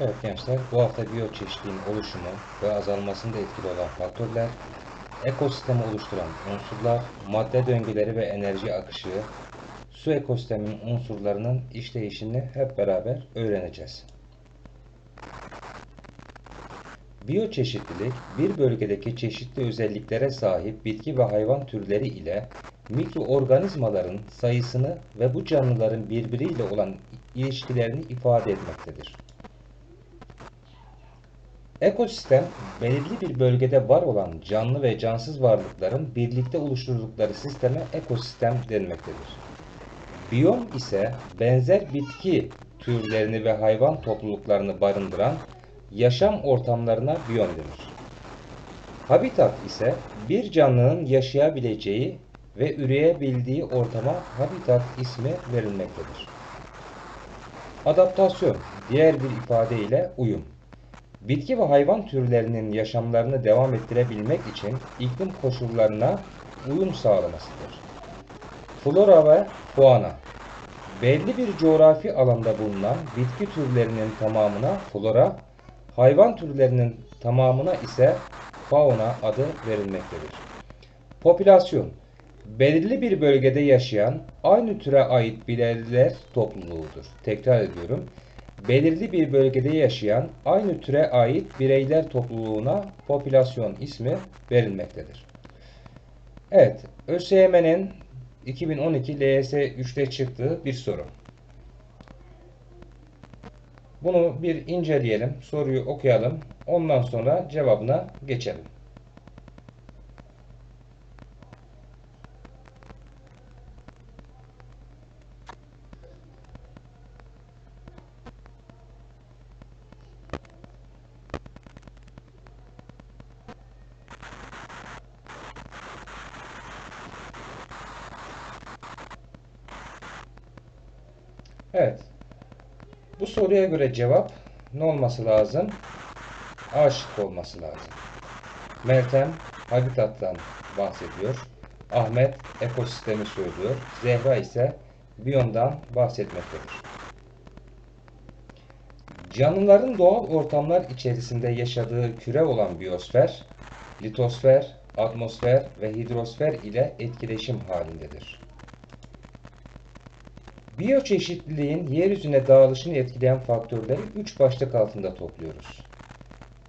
Evet gençler, bu hafta biyoçeşitliğin oluşumu ve azalmasında etkili olan faktörler, ekosistemi oluşturan unsurlar, madde döngüleri ve enerji akışı, su ekosisteminin unsurlarının işleyişini hep beraber öğreneceğiz. Biyoçeşitlilik, bir bölgedeki çeşitli özelliklere sahip bitki ve hayvan türleri ile mikroorganizmaların sayısını ve bu canlıların birbiriyle olan ilişkilerini ifade etmektedir. Ekosistem, belirli bir bölgede var olan canlı ve cansız varlıkların birlikte oluşturdukları sisteme ekosistem denmektedir. Biyom ise benzer bitki türlerini ve hayvan topluluklarını barındıran yaşam ortamlarına biyom denir. Habitat ise bir canlının yaşayabileceği ve üreyebildiği ortama habitat ismi verilmektedir. Adaptasyon, diğer bir ifadeyle uyum. Bitki ve hayvan türlerinin yaşamlarını devam ettirebilmek için iklim koşullarına uyum sağlamasıdır. Flora ve fauna Belli bir coğrafi alanda bulunan bitki türlerinin tamamına flora, hayvan türlerinin tamamına ise fauna adı verilmektedir. Popülasyon belirli bir bölgede yaşayan aynı türe ait bireyler topluluğudur. Tekrar ediyorum. Belirli bir bölgede yaşayan aynı türe ait bireyler topluluğuna popülasyon ismi verilmektedir. Evet, ÖSYM'nin 2012 LYS 3'te çıktığı bir soru. Bunu bir inceleyelim, soruyu okuyalım. Ondan sonra cevabına geçelim. Evet. Bu soruya göre cevap ne olması lazım? A şıkkı olması lazım. Meltem habitattan bahsediyor. Ahmet ekosistemi söylüyor. Zehra ise biyomdan bahsetmektedir. Canlıların doğal ortamlar içerisinde yaşadığı küre olan biyosfer, litosfer, atmosfer ve hidrosfer ile etkileşim halindedir. Biyoçeşitliliğin yeryüzüne dağılışını etkileyen faktörleri 3 başlık altında topluyoruz.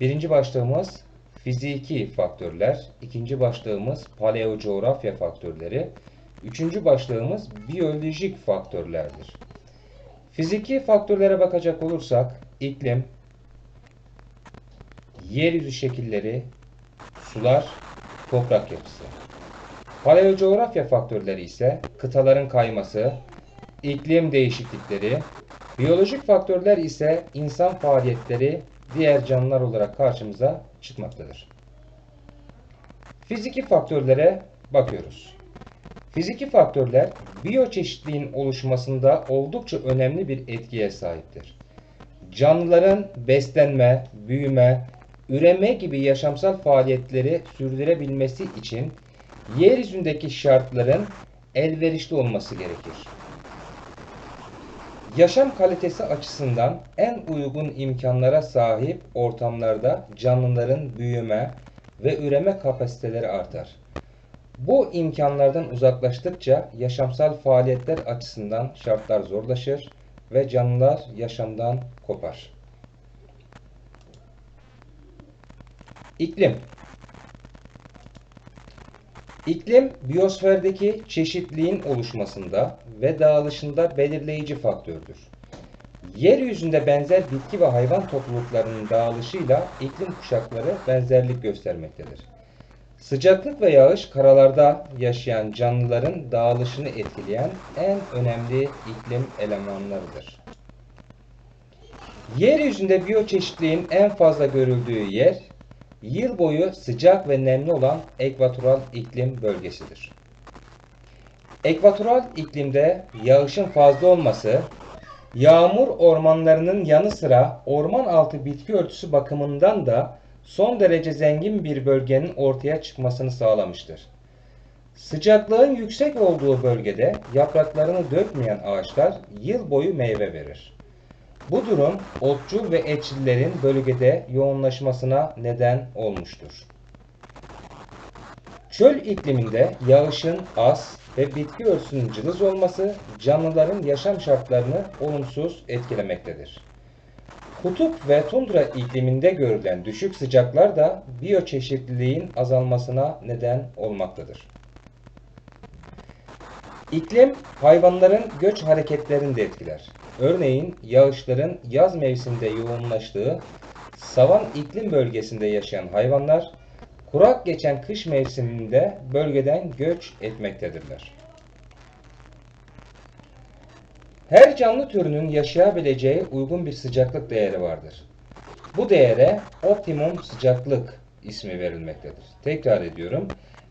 Birinci başlığımız fiziki faktörler, ikinci başlığımız paleocoğrafya faktörleri, üçüncü başlığımız biyolojik faktörlerdir. Fiziki faktörlere bakacak olursak iklim, yeryüzü şekilleri, sular, toprak yapısı. Paleocoğrafya faktörleri ise kıtaların kayması, iklim değişiklikleri, biyolojik faktörler ise insan faaliyetleri diğer canlılar olarak karşımıza çıkmaktadır. Fiziki faktörlere bakıyoruz. Fiziki faktörler biyoçeşitliğin oluşmasında oldukça önemli bir etkiye sahiptir. Canlıların beslenme, büyüme, üreme gibi yaşamsal faaliyetleri sürdürebilmesi için yeryüzündeki şartların elverişli olması gerekir. Yaşam kalitesi açısından en uygun imkanlara sahip ortamlarda canlıların büyüme ve üreme kapasiteleri artar. Bu imkanlardan uzaklaştıkça yaşamsal faaliyetler açısından şartlar zorlaşır ve canlılar yaşamdan kopar. İklim İklim, biyosferdeki çeşitliliğin oluşmasında ve dağılışında belirleyici faktördür. Yeryüzünde benzer bitki ve hayvan topluluklarının dağılışıyla iklim kuşakları benzerlik göstermektedir. Sıcaklık ve yağış karalarda yaşayan canlıların dağılışını etkileyen en önemli iklim elemanlarıdır. Yeryüzünde biyoçeşitliğin en fazla görüldüğü yer yıl boyu sıcak ve nemli olan ekvatoral iklim bölgesidir. Ekvatoral iklimde yağışın fazla olması, yağmur ormanlarının yanı sıra orman altı bitki örtüsü bakımından da son derece zengin bir bölgenin ortaya çıkmasını sağlamıştır. Sıcaklığın yüksek olduğu bölgede yapraklarını dökmeyen ağaçlar yıl boyu meyve verir. Bu durum otçul ve etçillerin bölgede yoğunlaşmasına neden olmuştur. Çöl ikliminde yağışın az ve bitki örtüsünün cılız olması canlıların yaşam şartlarını olumsuz etkilemektedir. Kutup ve tundra ikliminde görülen düşük sıcaklar da biyoçeşitliliğin azalmasına neden olmaktadır. İklim hayvanların göç hareketlerini de etkiler. Örneğin yağışların yaz mevsiminde yoğunlaştığı savan iklim bölgesinde yaşayan hayvanlar kurak geçen kış mevsiminde bölgeden göç etmektedirler. Her canlı türünün yaşayabileceği uygun bir sıcaklık değeri vardır. Bu değere optimum sıcaklık ismi verilmektedir. Tekrar ediyorum.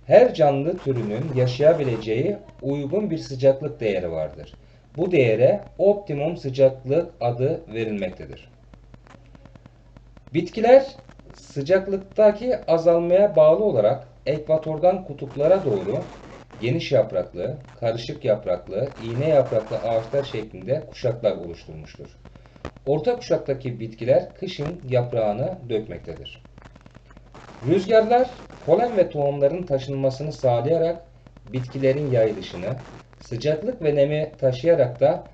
Her canlı türünün yaşayabileceği uygun bir sıcaklık değeri vardır. Bu değere optimum sıcaklık adı verilmektedir. Bitkiler sıcaklıktaki azalmaya bağlı olarak ekvatordan kutuplara doğru geniş yapraklı, karışık yapraklı, iğne yapraklı ağaçlar şeklinde kuşaklar oluşturmuştur. Orta kuşaktaki bitkiler kışın yaprağını dökmektedir. Rüzgarlar polen ve tohumların taşınmasını sağlayarak bitkilerin yayılışını, sıcaklık ve nemi taşıyarak da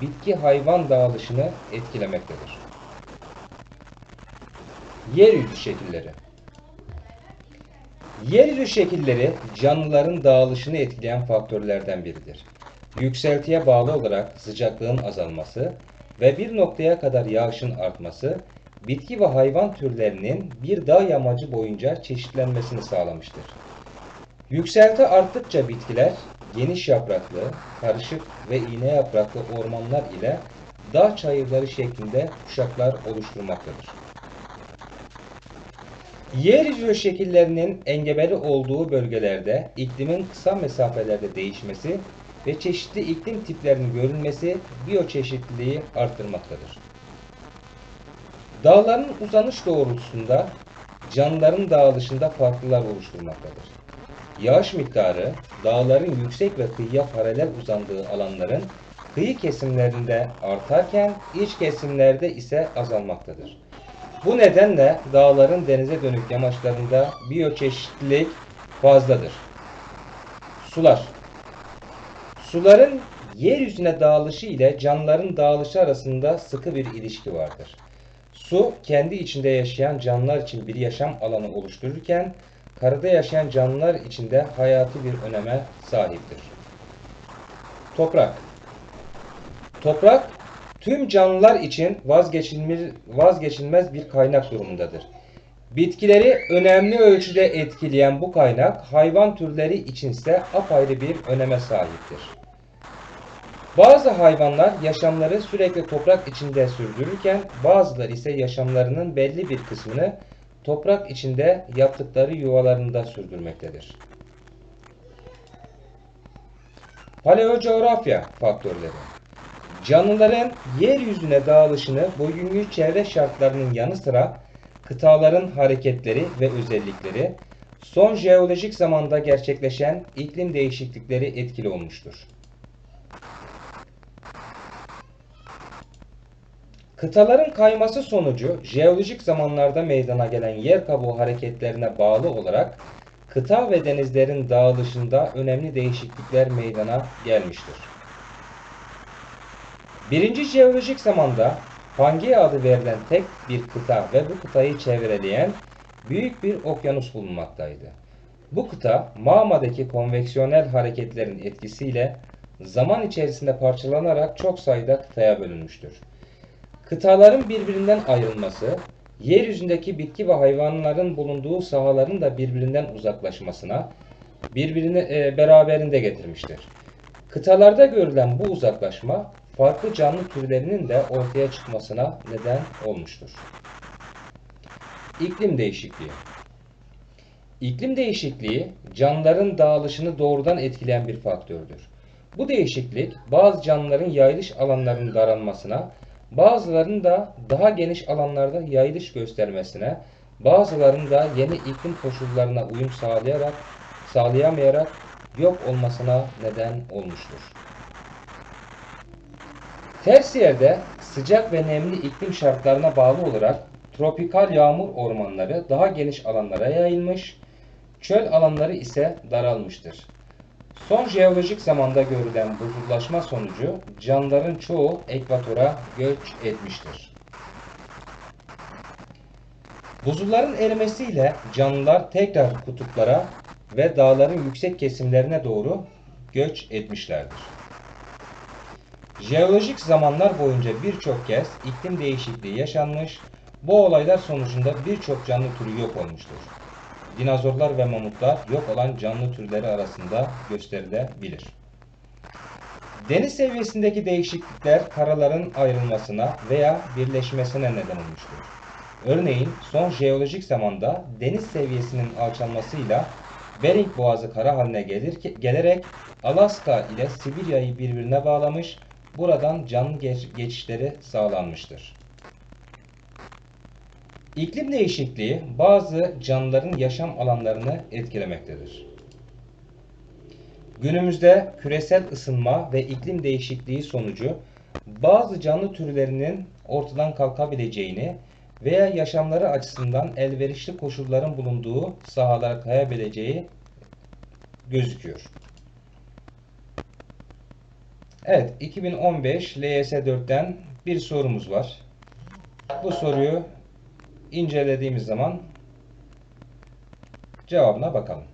bitki hayvan dağılışını etkilemektedir. Yeryüzü şekilleri Yeryüzü şekilleri canlıların dağılışını etkileyen faktörlerden biridir. Yükseltiye bağlı olarak sıcaklığın azalması ve bir noktaya kadar yağışın artması, bitki ve hayvan türlerinin bir dağ yamacı boyunca çeşitlenmesini sağlamıştır. Yükselti arttıkça bitkiler geniş yapraklı, karışık ve iğne yapraklı ormanlar ile dağ çayırları şeklinde kuşaklar oluşturmaktadır. Yeryüzü şekillerinin engebeli olduğu bölgelerde iklimin kısa mesafelerde değişmesi ve çeşitli iklim tiplerinin görülmesi biyoçeşitliliği arttırmaktadır. Dağların uzanış doğrultusunda canlıların dağılışında farklılar oluşturmaktadır. Yağış miktarı dağların yüksek ve kıyıya paralel uzandığı alanların kıyı kesimlerinde artarken iç kesimlerde ise azalmaktadır. Bu nedenle dağların denize dönük yamaçlarında biyoçeşitlilik fazladır. Sular Suların yeryüzüne dağılışı ile canlıların dağılışı arasında sıkı bir ilişki vardır. Su kendi içinde yaşayan canlılar için bir yaşam alanı oluştururken karada yaşayan canlılar için de hayati bir öneme sahiptir. Toprak Toprak tüm canlılar için vazgeçilmez, vazgeçilmez bir kaynak durumundadır. Bitkileri önemli ölçüde etkileyen bu kaynak hayvan türleri içinse apayrı bir öneme sahiptir. Bazı hayvanlar yaşamları sürekli toprak içinde sürdürürken bazıları ise yaşamlarının belli bir kısmını toprak içinde yaptıkları yuvalarında sürdürmektedir. Paleocoğrafya faktörleri Canlıların yeryüzüne dağılışını bugünkü çevre şartlarının yanı sıra kıtaların hareketleri ve özellikleri son jeolojik zamanda gerçekleşen iklim değişiklikleri etkili olmuştur. Kıtaların kayması sonucu jeolojik zamanlarda meydana gelen yer kabuğu hareketlerine bağlı olarak kıta ve denizlerin dağılışında önemli değişiklikler meydana gelmiştir. Birinci jeolojik zamanda Pangea adı verilen tek bir kıta ve bu kıtayı çevreleyen büyük bir okyanus bulunmaktaydı. Bu kıta mağmadaki konveksiyonel hareketlerin etkisiyle zaman içerisinde parçalanarak çok sayıda kıtaya bölünmüştür. Kıtaların birbirinden ayrılması, yeryüzündeki bitki ve hayvanların bulunduğu sahaların da birbirinden uzaklaşmasına, birbirini e, beraberinde getirmiştir. Kıtalarda görülen bu uzaklaşma farklı canlı türlerinin de ortaya çıkmasına neden olmuştur. İklim değişikliği İklim değişikliği canlıların dağılışını doğrudan etkileyen bir faktördür. Bu değişiklik bazı canlıların yayılış alanlarının daralmasına, bazılarının da daha geniş alanlarda yayılış göstermesine, bazılarının da yeni iklim koşullarına uyum sağlayarak sağlayamayarak yok olmasına neden olmuştur. Ters yerde Sıcak ve nemli iklim şartlarına bağlı olarak tropikal yağmur ormanları daha geniş alanlara yayılmış, çöl alanları ise daralmıştır. Son jeolojik zamanda görülen buzullaşma sonucu canlıların çoğu ekvatora göç etmiştir. Buzulların erimesiyle canlılar tekrar kutuplara ve dağların yüksek kesimlerine doğru göç etmişlerdir. Jeolojik zamanlar boyunca birçok kez iklim değişikliği yaşanmış, bu olaylar sonucunda birçok canlı türü yok olmuştur. Dinozorlar ve mamutlar yok olan canlı türleri arasında gösterilebilir. Deniz seviyesindeki değişiklikler karaların ayrılmasına veya birleşmesine neden olmuştur. Örneğin son jeolojik zamanda deniz seviyesinin alçalmasıyla Bering Boğazı kara haline gelir, gelerek Alaska ile Sibirya'yı birbirine bağlamış, buradan canlı geç, geçişleri sağlanmıştır. İklim değişikliği bazı canlıların yaşam alanlarını etkilemektedir. Günümüzde küresel ısınma ve iklim değişikliği sonucu bazı canlı türlerinin ortadan kalkabileceğini veya yaşamları açısından elverişli koşulların bulunduğu sahalara kayabileceği gözüküyor. Evet, 2015 LYS 4'ten bir sorumuz var. Bu soruyu incelediğimiz zaman cevabına bakalım.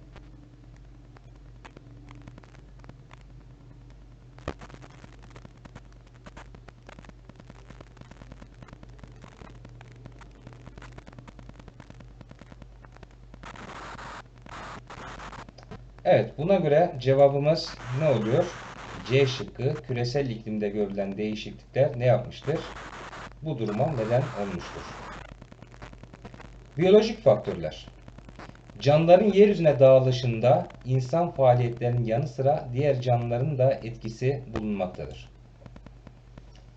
Evet, buna göre cevabımız ne oluyor? C şıkkı küresel iklimde görülen değişiklikler ne yapmıştır? Bu duruma neden olmuştur. Biyolojik faktörler. Canlıların yeryüzüne dağılışında insan faaliyetlerinin yanı sıra diğer canlıların da etkisi bulunmaktadır.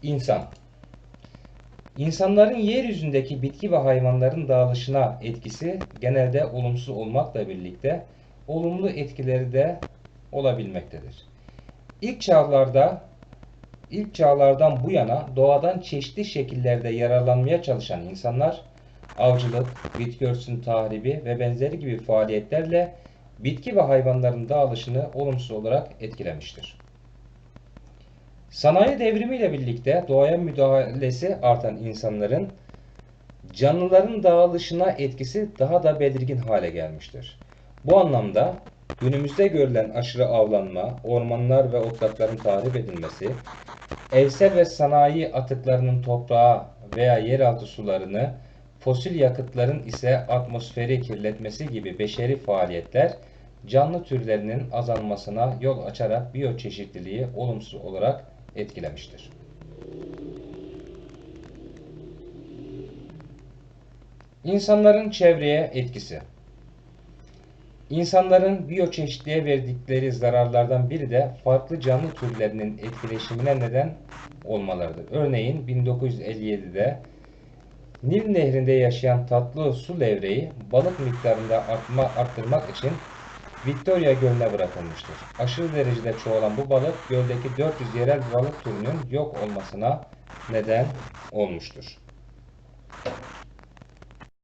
İnsan. İnsanların yeryüzündeki bitki ve hayvanların dağılışına etkisi genelde olumsuz olmakla birlikte olumlu etkileri de olabilmektedir. İlk çağlarda ilk çağlardan bu yana doğadan çeşitli şekillerde yararlanmaya çalışan insanlar avcılık, bitki örtüsünün tahribi ve benzeri gibi faaliyetlerle bitki ve hayvanların dağılışını olumsuz olarak etkilemiştir. Sanayi devrimiyle birlikte doğaya müdahalesi artan insanların canlıların dağılışına etkisi daha da belirgin hale gelmiştir. Bu anlamda günümüzde görülen aşırı avlanma, ormanlar ve otlakların tahrip edilmesi, evsel ve sanayi atıklarının toprağa veya yeraltı sularını, fosil yakıtların ise atmosferi kirletmesi gibi beşeri faaliyetler canlı türlerinin azalmasına yol açarak biyoçeşitliliği olumsuz olarak etkilemiştir. İnsanların çevreye etkisi İnsanların biyoçeşitliğe verdikleri zararlardan biri de farklı canlı türlerinin etkileşimine neden olmalarıdır. Örneğin 1957'de Nil nehrinde yaşayan tatlı su levreği balık miktarında artma, arttırmak için Victoria Gölü'ne bırakılmıştır. Aşırı derecede çoğalan bu balık göldeki 400 yerel balık türünün yok olmasına neden olmuştur.